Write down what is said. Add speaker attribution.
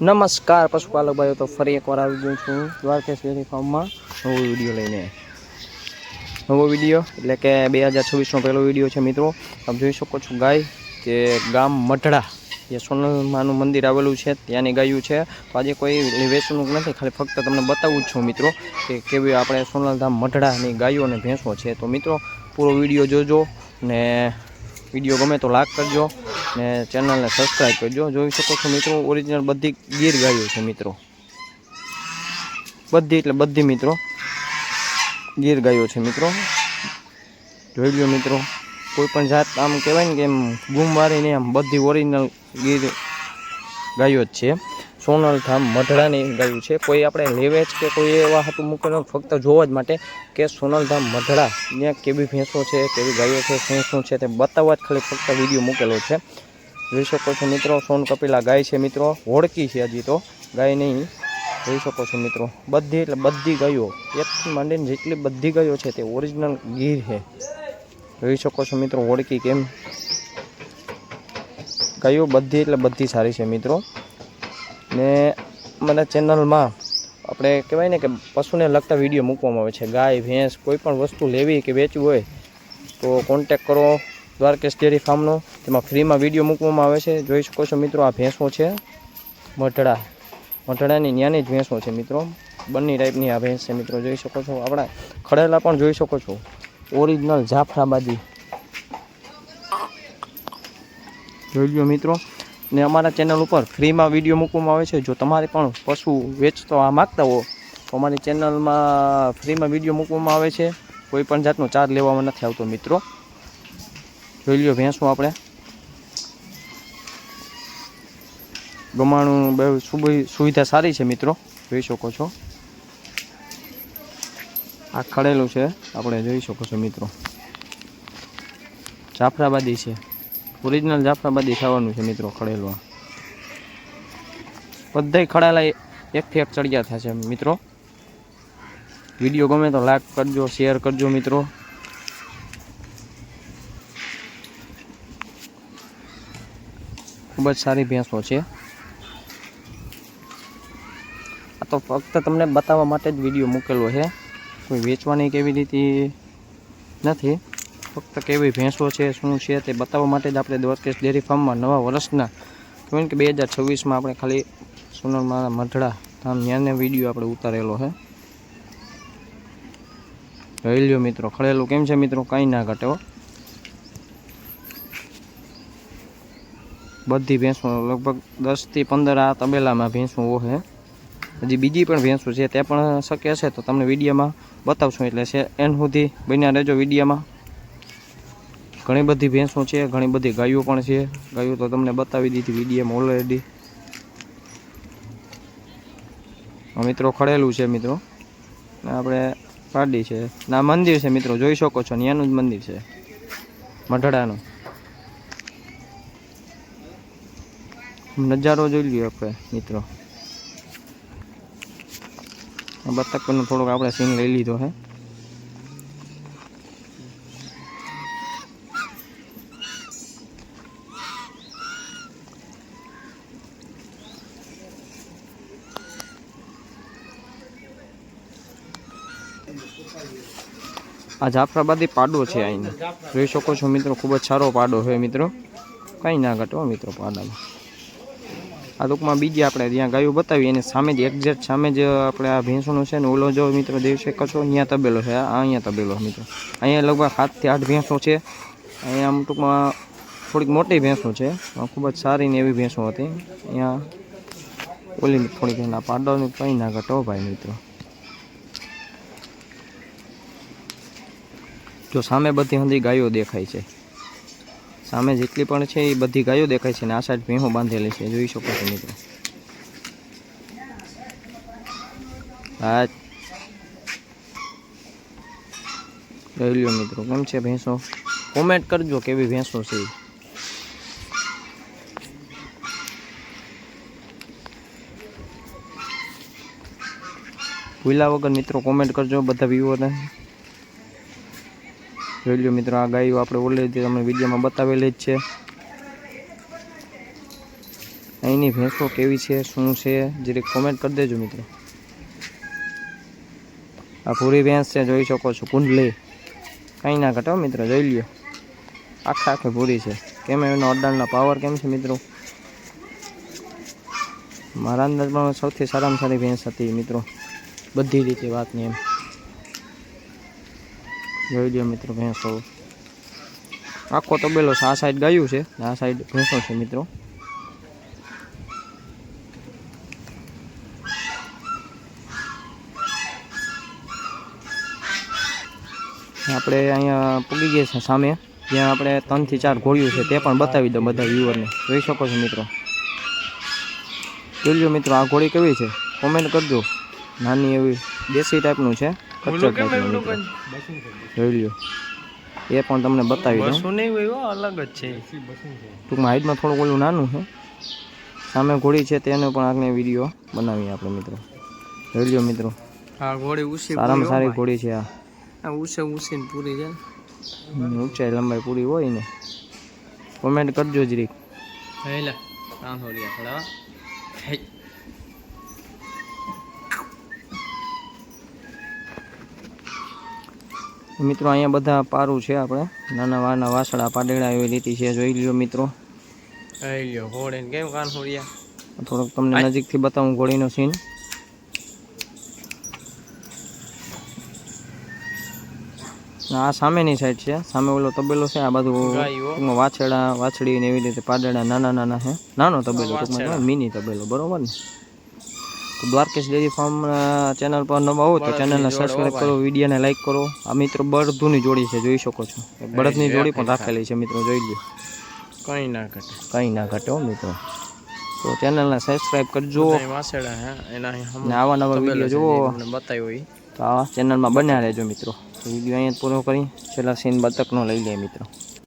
Speaker 1: નમસ્કાર, પશુપાલક ભાઈઓ, તો ફરી એકવાર આવી ગયો છું દ્વારકેશ ડેરી ફાર્મમાં નવો વીડિયો લઈને. નવો વીડિયો, એટલે કે બે હજાર છવ્વીસનો પહેલો વીડિયો છે મિત્રો. આપ જોઈ શકો છો ગાય કે ગામ મઢડા, જે સોનલમાનું મંદિર આવેલું છે, ત્યાંની ગાયું છે. તો આજે કોઈ વેચવાનું નથી, ખાલી ફક્ત તમને બતાવું જ છું મિત્રો, કે કેવી આપણે સોનલધામ મઢડાની ગાયો અને ભેંસો છે. તો મિત્રો, પૂરો વીડિયો જોજો ને વીડિયો ગમે તો લાઈક કરજો. ને ચેનલને સબસ્ક્રાઈબ કરજો. જોઈ શકો છો મિત્રો ઓરિજિનલ બધી ગીર ગાયો છે મિત્રો. બધી એટલે બધી મિત્રો. ગીર ગાયો છે મિત્રો. જોઈ લો મિત્રો, કોઈ પણ જાત આમ કહેવાય ને કે એમ ગુમ મારીને આમ બધી ઓરિજિનલ ગીર ગાયો જ છે. સોનલ ધામ મઢડાની ગાયું છે. કોઈ આપણે લેવેજ કે કોઈ એવા હતું મૂકેલો ફક્ત જોવા જ માટે કે સોનલધામ મઢડા ત્યાં કેવી ભેંસો છે, કેવી ગાયો છે, શું શું છે તે બતાવવા જ ખાલી ફક્ત વીડિયો મૂકેલો છે. જોઈ શકો છો મિત્રો, સોન કપિલા ગાય છે મિત્રો. હોડકી છે હજી તો. ગાય નહીં. જોઈ શકો છો મિત્રો. બધી એટલે બધી ગાયો. એકથી માંડીને જેટલી બધી ગાયો છે તે ઓરિજિનલ ગીર છે. જોઈ શકો છો મિત્રો, હોડકી કેમ? ગાયો બધી એટલે બધી સારી છે મિત્રો. ને મને ચેનલમાં આપણે કહેવાય ને કે પશુને લગતા વીડિયો મૂકવામાં આવે છે. ગાય, ભેંસ કોઈ પણ વસ્તુ લેવી કે વેચવી હોય તો કોન્ટેક કરો દ્વારકેશ ડેરી ફાર્મનો. તેમાં ફ્રીમાં વીડિયો મૂકવામાં આવે છે. જોઈ શકો છો મિત્રો, આ ભેંસો છે. મઢડા. મઢડાની ન્યાની જ ભેંસો છે મિત્રો. બંને ટાઈપની આ ભેંસ છે મિત્રો. જોઈ શકો છો. આપણા ખડેલા પણ જોઈ શકો છો. ઓરિજિનલ જાફરાબાદી. જોઈ લો મિત્રો. ને અમારા ચેનલ ઉપર ફ્રીમાં વીડિયો મૂકવામાં આવે છે. જો તમારે પણ પશુ વેચતા આ માગતા હો, તો અમારી ચેનલમાં ફ્રીમાં વીડિયો મૂકવામાં આવે છે. કોઈ પણ જાતનો ચાર્જ લેવામાં નથી આવતો મિત્રો. જોઈ લો ભેંસું આપણે. ગમાણું બહુ સુવિ- સુવિધા સારી છે મિત્રો. જોઈ શકો છો. આ ખડેલું છે, આપણે જોઈ શકો છો મિત્રો. જાફરાબાદી છે. ઓરિજિનલ જાફરાબાદી થવાનું છે મિત્રો ખડેલવા બધાય ખડેલા એકથી એક ચડિયા થશે મિત્રો. વીડિયો ગમે તો લાઈક કરજો શેર કરજો, મિત્રો. ખૂબ જ સારી ભેંસો છે. આ તો ફક્ત તમને બતાવવા માટે જ વીડિયો મૂકેલો છે. કોઈ વેચવાની કેવી રીતે નથી. ફક્ત કેવી ભેંસો છે, શું છે તે બતાવવા માટે જ આપણે દ્વારકેશ ડેરી ફાર્મમાં નવા વર્ષના કહેવાય કે બે હજાર છવ્વીસમાં આપણે ખાલી સોનલમાં મઢડા ધામ ત્યાંને વીડિયો આપણે ઉતારેલો છે. રહી લ્યો મિત્રો ખળેલું કેમ છે મિત્રો? કાંઈ ના ઘટે હો. બધી ભેંસો, લગભગ દસથી પંદર આ તબેલામાં ભેંસો છે હજી બીજી પણ ભેંસો છે, તે પણ શક્ય છે તો તમને વિડીયોમાં બતાવશું, એટલે છે એન સુધી બન્યા રહેજો વિડીયોમાં. ઘણી બધી ભેંસો છે, ઘણી બધી ગાયો પણ છે. ગાયો તો તમને બતાવી દીધી વિડીયોમાં ઓલરેડી મિત્રો ખડેલું છે મિત્રો. આપણે પાડી છે. ના મંદિર છે મિત્રો, જોઈ શકો છો ત્યાંનું જ મંદિર છે. મઢડાનું. નજારો જોઈ લ્યો આપણે, મિત્રો. બતકનો થોડોક આપણે સીન લઈ લીધો હે. આ જાફરાબાદી પાડો છે અહીંનો જોઈ શકો છો મિત્રો, ખૂબ જ સારો પાડો છે મિત્રો. કંઈ ના ઘટો મિત્રો પાડામાં. આ ટૂંકમાં બીજી આપણે ત્યાં ગાયો બતાવી એની સામે જ એક્ઝેક્ટ સામે જ આપણે આ ભેંસોનું છે ને ઓલો જો મિત્રો દેવ શકો છો અહીંયા તબેલો છે. આ અહીંયા તબેલો મિત્રો. અહીંયા લગભગ સાતથી આઠ ભેંસો છે. અહીંયા આમ ટૂંકમાં થોડીક મોટી ભેંસો છે. ખૂબ જ સારી ને એવી ભેંસો હતી. અહીંયા ઓલી થોડીક એના પાડોની કંઈ ના ઘટો ભાઈ મિત્રો. જો સામે બધી હંધી ગાયો દેખાય છે. સામે જેટલી પણ છે એ બધી ગાયો દેખાય છે ને આ સાઈડ ભેંસો બાંધેલી છે. જોઈ શકો છો મિત્રો. હા. લ્યો મિત્રો, કેમ છે ભેંસો? કોમેન્ટ કરજો કેવી ભેંસો છે ભૂલા વગર મિત્રો કોમેન્ટ કરજો બધા વ્યૂઅરને જોઈ લો મિત્રો, આ ગાયો આપણે ઓલરેડી તમને વિડીયોમાં બતાવેલી જ છે. અહીંની ભેંસો કેવી છે, શું છે, જરીક કોમેન્ટ કરી દેજો મિત્રો. આ પૂરી ભેંસ છે, જોઈ શકો છો, કુંડલી. કંઈ ના ઘટો મિત્રો, જોઈ લ્યો. આખા આખે પૂરી છે. કેમ એનો અડાણના પાવર કેમ છે મિત્રો? મારા અંદાજમાં સૌથી સારામાં સારી ભેંસ હતી મિત્રો. બધી રીતે વાતની એમ. જોઈ લ્યો મિત્રો ભેંસો. આખો તબેલો આ સાઈડ ગાયું છે? આ સાઈડ ભેંસો છે મિત્રો. આપણે અહીંયા પૂગી ગયા છે સામે. જ્યાં આપણે ત્રણથી ચાર ઘોડિયું છે, તે પણ બતાવી દો બધા વ્યુઅરને જોઈ શકો છો મિત્રો. જોઈ મિત્રો, આ ઘોડી કેવી છે? કોમેન્ટ કરજો. નાની એવી દેશી ટાઈપનું છે. જોઈ લ્યો. એ પણ તમને બતાવી દઉં.
Speaker 2: નહીં અલગ જ છે.
Speaker 1: ટૂંકમાં હાઈટમાં થોડું ઓલું નાનું છે. સામે ઘોડી છે તેનો પણ આગને વીડિયો બનાવીએ આપણે મિત્રો. જોઈ લ્યો મિત્રો.
Speaker 2: આ ઘોડી ઉસી
Speaker 1: સારામાં સારી ઘોડી છે આ.
Speaker 2: આ ઉસે ઉસીને પૂરી છે
Speaker 1: હમ, ઊંચાઈ લંબાઈ પૂરી હોય ને. કોમેન્ટ કરજો જરીક.
Speaker 2: હેલા કાંધોડિયા ખડા
Speaker 1: મિત્રો અહીંયા બધા પારું છે આપણે. નાના વાના વાસળા પાડેડા એવી રીતે છે. જોઈ લ્યો મિત્રો.
Speaker 2: કેમ કાંધોડિયા
Speaker 1: થોડોક તમને નજીકથી બતાવું ઘોડીનો સીન આ સામેની સાઈડ છે. સામે ઓલો તબેલો છે. આ બાજુ
Speaker 2: ગાયો.
Speaker 1: વાછડા વાછડી ને એવી રીતે પાડેડા નાના નાના છે. નાનો તબેલો મિની તબેલો. બરોબર ને? દ્વારકેશ ડેરી ફાર્મ ચેનલ પર નવા હો તો ચેનલને સબસ્ક્રાઈબ કરો વિડીયોને લાઈક કરો. આ મિત્રો બળદુની જોડી છે જોઈ શકો છો. બળદની જોડી પણ રાખેલી છે મિત્રો જોઈ લો
Speaker 2: કંઈ ના ઘટે.
Speaker 1: કંઈ ના ઘટે હો મિત્રો. તો ચેનલને સબસ્ક્રાઈબ કરજો. ને આવા નવા વીડિયો જોવો.
Speaker 2: બતાવ્યો
Speaker 1: તો આ ચેનલમાં બન્યા રહેજો મિત્રો. વીડિયો અહીંયા પૂરો કરી. છેલ્લા સીન બતકનો લઈ લે મિત્રો.